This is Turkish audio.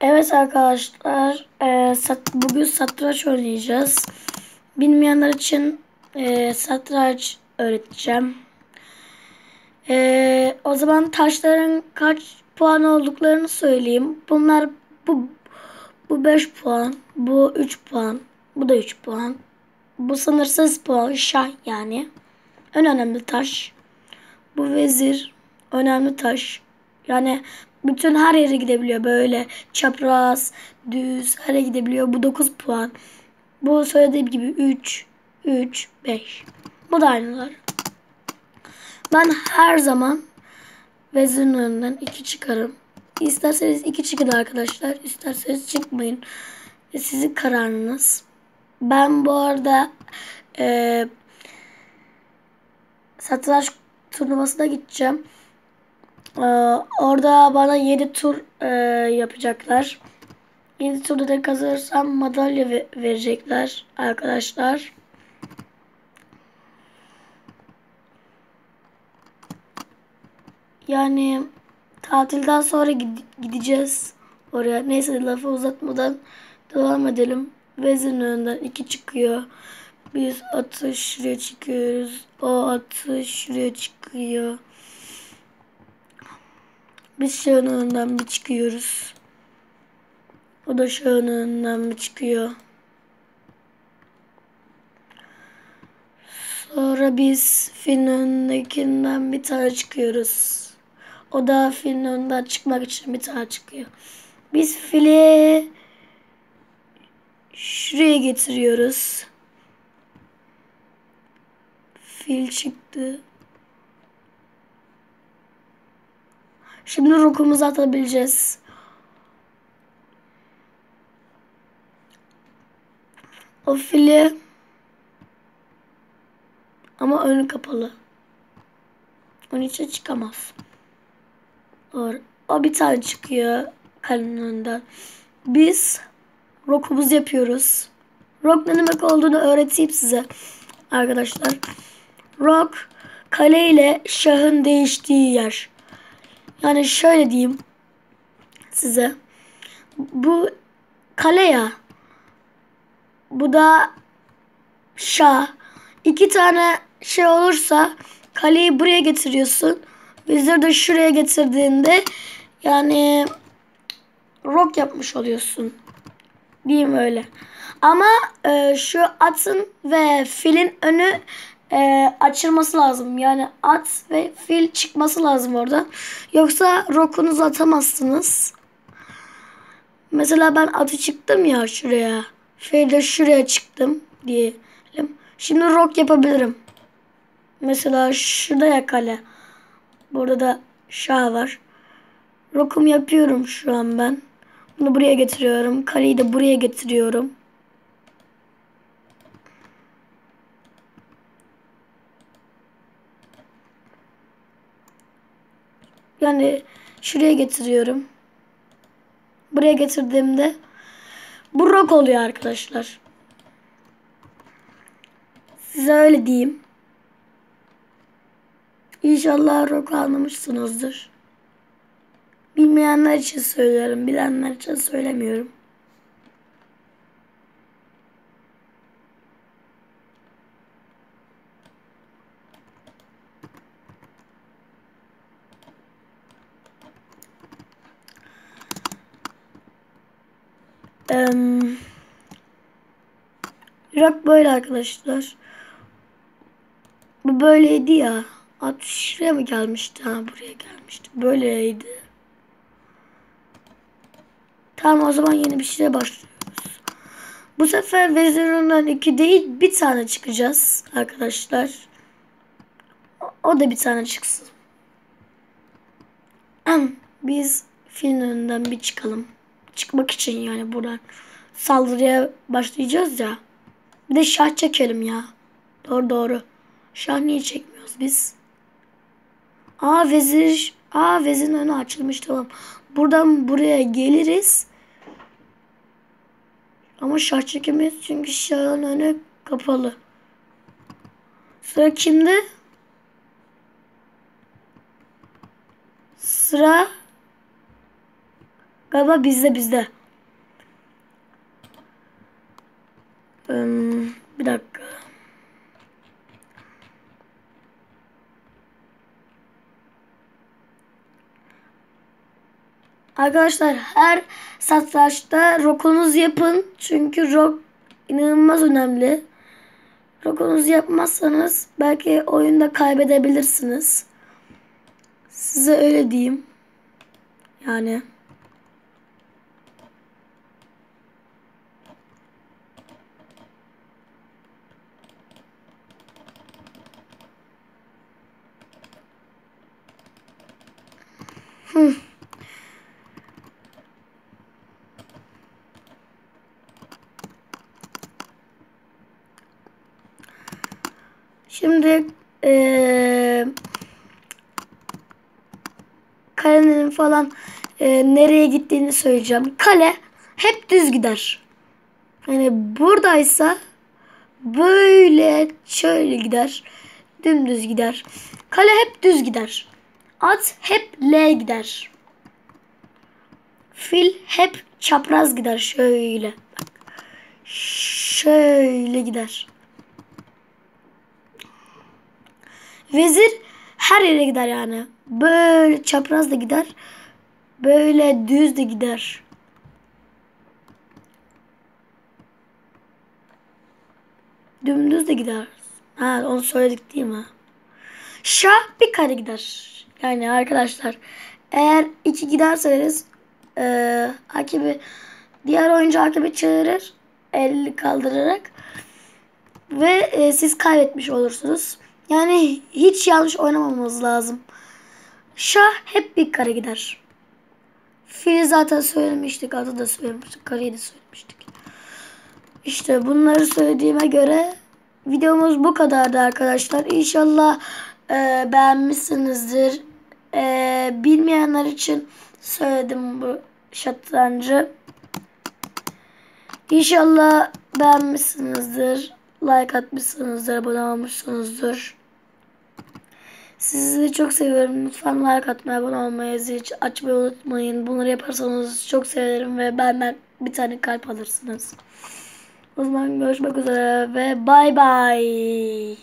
Evet arkadaşlar, e, sat, bugün satranç oynayacağız. Bilmeyenler için e, satranç öğreteceğim. E, o zaman taşların kaç puan olduklarını söyleyeyim. Bunlar bu bu 5 puan, bu 3 puan, bu da 3 puan. Bu sınırsız puan, şah yani. En önemli taş. Bu vezir, önemli taş. Yani bütün her yere gidebiliyor. Böyle çapraz, düz her yere gidebiliyor. Bu 9 puan. Bu söylediğim gibi 3, 3, 5. Bu da aynılar. Ben her zaman vezirin önünden 2 çıkarım. İsterseniz 2 çıkın arkadaşlar. İsterseniz çıkmayın. Sizin kararınız. Ben bu arada e, satranç turnuvasına gideceğim. Ee, orada bana 7 tur e, yapacaklar. 7 turda da kazanırsam madalya ve verecekler arkadaşlar. Yani tatilden sonra gideceğiz oraya. Neyse lafı uzatmadan devam edelim. Vezin önünden 2 çıkıyor. Biz atış şuraya çıkıyoruz. O atış şuraya çıkıyor. Biz şahın önünden bir çıkıyoruz. O da şahın önünden bir çıkıyor. Sonra biz filin önündekinden bir tane çıkıyoruz. O da filin önünden çıkmak için bir tane çıkıyor. Biz fili şuraya getiriyoruz. Fil çıktı. Şimdi rokumuzu atabileceğiz. O fili ama önü kapalı. Onun için çıkamaz. O, o bir tane çıkıyor kalenin önünden. Biz rokumuzu yapıyoruz. Rock ne demek olduğunu öğreteyim size arkadaşlar. Rock kale ile şahın değiştiği yer. Yani şöyle diyeyim size. Bu kale ya. Bu da şah. İki tane şey olursa kaleyi buraya getiriyorsun. Vezir de şuraya getirdiğinde yani rock yapmış oluyorsun. Diyeyim öyle. Ama e, şu atın ve filin önü e, açılması lazım. Yani at ve fil çıkması lazım orada. Yoksa rokunuzu atamazsınız. Mesela ben atı çıktım ya şuraya. Fil de şuraya çıktım diyelim. Şimdi rok yapabilirim. Mesela şurada ya kale. Burada da şah var. Rokum yapıyorum şu an ben. Bunu buraya getiriyorum. Kaleyi de buraya getiriyorum. Yani şuraya getiriyorum. Buraya getirdiğimde bu rock oluyor arkadaşlar. Size öyle diyeyim. İnşallah rock anlamışsınızdır. Bilmeyenler için söylüyorum. Bilenler için söylemiyorum. Ee, Irak böyle arkadaşlar. Bu böyleydi ya. At şuraya mı gelmişti? Ha buraya gelmişti. Böyleydi. Tamam o zaman yeni bir şeye başlıyoruz. Bu sefer vezirinden iki değil bir tane çıkacağız arkadaşlar. O da bir tane çıksın. Biz filin önünden bir çıkalım çıkmak için yani buradan saldırıya başlayacağız ya. Bir de şah çekelim ya. Doğru doğru. Şah niye çekmiyoruz biz? Aa vezir. Aa vezirin önü açılmış tamam. Buradan buraya geliriz. Ama şah çekemeyiz çünkü şahın önü kapalı. Sıra kimde? Sıra Galiba bizde bizde. Hmm, bir dakika. Arkadaşlar her satrançta rokunuzu yapın. Çünkü rok inanılmaz önemli. Rokunuzu yapmazsanız belki oyunda kaybedebilirsiniz. Size öyle diyeyim. Yani. Şimdi eee kalenin falan eee, nereye gittiğini söyleyeceğim. Kale hep düz gider. Yani buradaysa böyle şöyle gider. Dümdüz gider. Kale hep düz gider. At hep L gider. Fil hep çapraz gider şöyle. Bak. Şöyle gider. Vezir her yere gider yani. Böyle çapraz da gider. Böyle düz de gider. Dümdüz de gider. Ha onu söyledik değil mi? Şah bir kare gider. Yani arkadaşlar eğer iki giderseniz e, hakebi diğer oyuncu hakebi çağırır. elini kaldırarak ve e, siz kaybetmiş olursunuz. Yani hiç yanlış oynamamamız lazım. Şah hep bir kare gider. Fili zaten söylemiştik. Adı da söylemiştik. Kareyi de söylemiştik. İşte bunları söylediğime göre videomuz bu kadardı arkadaşlar. İnşallah e, beğenmişsinizdir. E, bilmeyenler için söyledim bu şatrancı. İnşallah beğenmişsinizdir. Like atmışsınızdır. Abone olmuşsunuzdur. Sizi çok seviyorum. Lütfen like atmayı, abone olmayı, zil açmayı unutmayın. Bunları yaparsanız çok sevinirim ve benden bir tane kalp alırsınız. O zaman görüşmek üzere ve bay bay.